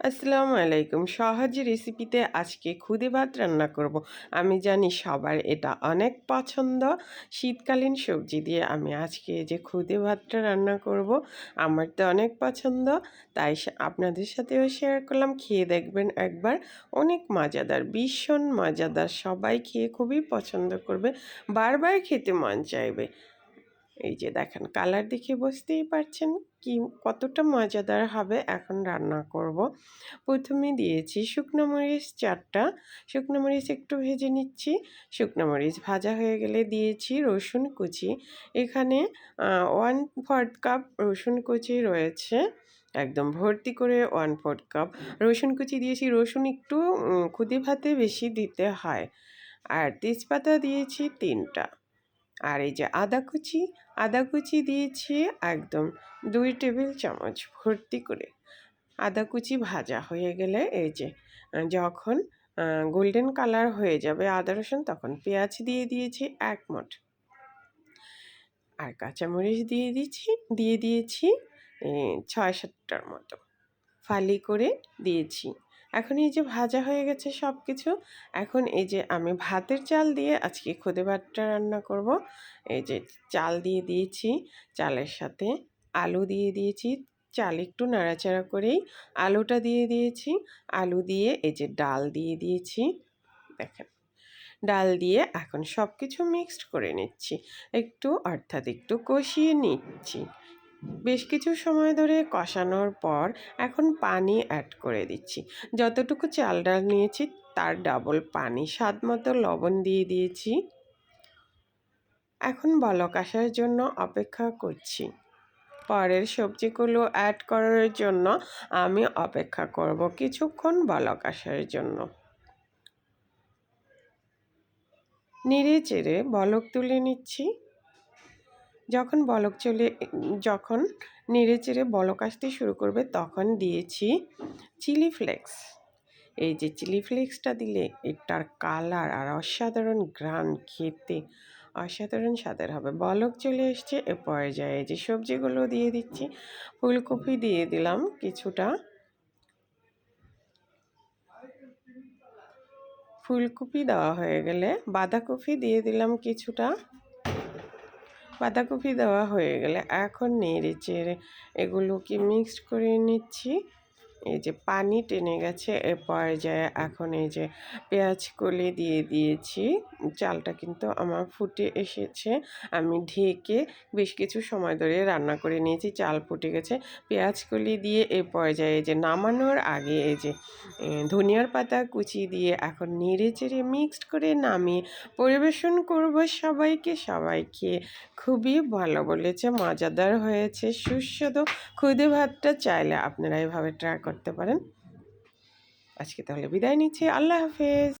আসসালামু আলাইকুম। সহজ রেসিপিতে আজকে খুদে ভাত রান্না করব। আমি জানি সবার এটা অনেক পছন্দ। শীতকালীন সবজি দিয়ে আমি আজকে যে খুদে ভাতটা রান্না করব, আমার তো অনেক পছন্দ। তাই আপনাদের সাথেও শেয়ার করলাম। খেয়ে দেখবেন একবার। অনেক মজাদার, ভীষণ মজাদার, সবাই খেয়ে খুবই পছন্দ করবে। বারবার খেতে মন চাইবে। এই যে দেখেন, কালার দেখে বুঝতেই পারছেন কি, কতটা মজাদার হবে এখন রান্না করব। প্রথমে দিয়েছি শুকনো মরিচ চারটা। শুকনো মরিচ একটু ভেজে নিচ্ছি। শুকনো মরিচ ভাজা হয়ে গেলে দিয়েছি রসুন কুচি। এখানে ওয়ান ফোর্থ কাপ রসুন কুচি রয়েছে। একদম ভর্তি করে ওয়ান ফোর্থ কাপ রসুন কুচি দিয়েছি। রসুন একটু খুদে ভাতে বেশি দিতে হয়। আর তেজপাতা দিয়েছি তিনটা। আর এই যে আদা কুচি আদা কুচি দিয়েছি একদম দুই টেবিল চামচ ভর্তি করে। আদা কুচি ভাজা হয়ে গেলে এই যে যখন গোল্ডেন কালার হয়ে যাবে আদা রসুন তখন পেঁয়াজ দিয়ে দিয়েছি এক মুঠ। আর কাঁচামরিচ দিয়ে দিচ্ছি দিয়ে দিয়েছি ছয় সাতটার মতো। ফালি করে দিয়েছি। এখন এই যে ভাজা হয়ে গেছে সব কিছু এখন এই যে আমি ভাতের চাল দিয়ে আজকে খুদে ভাতটা রান্না করব। এই যে চাল দিয়ে দিয়েছি, চালের সাথে আলু দিয়ে দিয়েছি, চাল একটু নাড়াচাড়া করেই আলুটা দিয়ে দিয়েছি। আলু দিয়ে এই যে ডাল দিয়ে দিয়েছি, দেখেন। ডাল দিয়ে এখন সব কিছু মিক্সড করে নিচ্ছি, একটু অর্থাৎ একটু কষিয়ে নিচ্ছি। বেশ কিছু সময় ধরে কষানোর পর এখন পানি অ্যাড করে দিচ্ছি। যতটুকু চাল ডাল নিয়েছি, তার ডাবল পানি। স্বাদ মতো লবণ দিয়ে দিয়েছি। এখন বলক আসার জন্য অপেক্ষা করছি। পরের সবজিগুলো অ্যাড করার জন্য আমি অপেক্ষা করব কিছুক্ষণ বলক আসার জন্য। নেড়ে চেড়ে বলক তুলে নিচ্ছি। যখন বলক চলে, যখন নেড়ে চেড়ে বলক আসতে শুরু করবে, তখন দিয়েছি চিলি ফ্লেক্স। এই যে চিলি ফ্লেক্সটা দিলে এটার কালার আর অসাধারণ গ্রান খেতে অসাধারণ স্বাদের হবে। বলক চলে এসছে, এ পর্যায়ে যে সবজিগুলো দিয়ে দিচ্ছি, ফুলকপি দিয়ে দিলাম কিছুটা। ফুলকপি দেওয়া হয়ে গেলে বাঁধাকপি দিয়ে দিলাম কিছুটা। বাঁধাকপি দেওয়া হয়ে গেলে এখন নেড়ে চেড়ে এগুলোকে মিক্সড করে নিচ্ছি। এই যে পানি টেনে গেছে এ পর্যায়ে এখন এই যে পেঁয়াজ কলি দিয়ে দিয়েছি, চালটা কিন্তু আমার ফুটে এসেছে। আমি ঢেকে বেশ কিছু সময় ধরে রান্না করে নিয়েছি, চাল ফুটে গেছে। পেঁয়াজ কলি দিয়ে এ পর্যায়ে যে নামানোর আগে এই যে ধনিয়ার পাতা কুচি দিয়ে এখন নেড়ে চেড়ে মিক্সড করে নামিয়ে পরিবেশন করব সবাইকে। সবাইকে খুবই ভালো বলেছে, মজাদার হয়েছে, সুস্বাদু। খুদে ভাতটা চাইলে আপনারা এভাবে ট্রাই করতে পারেন। আজকে তাহলে বিদায় নিচ্ছি। আল্লাহ হাফেজ।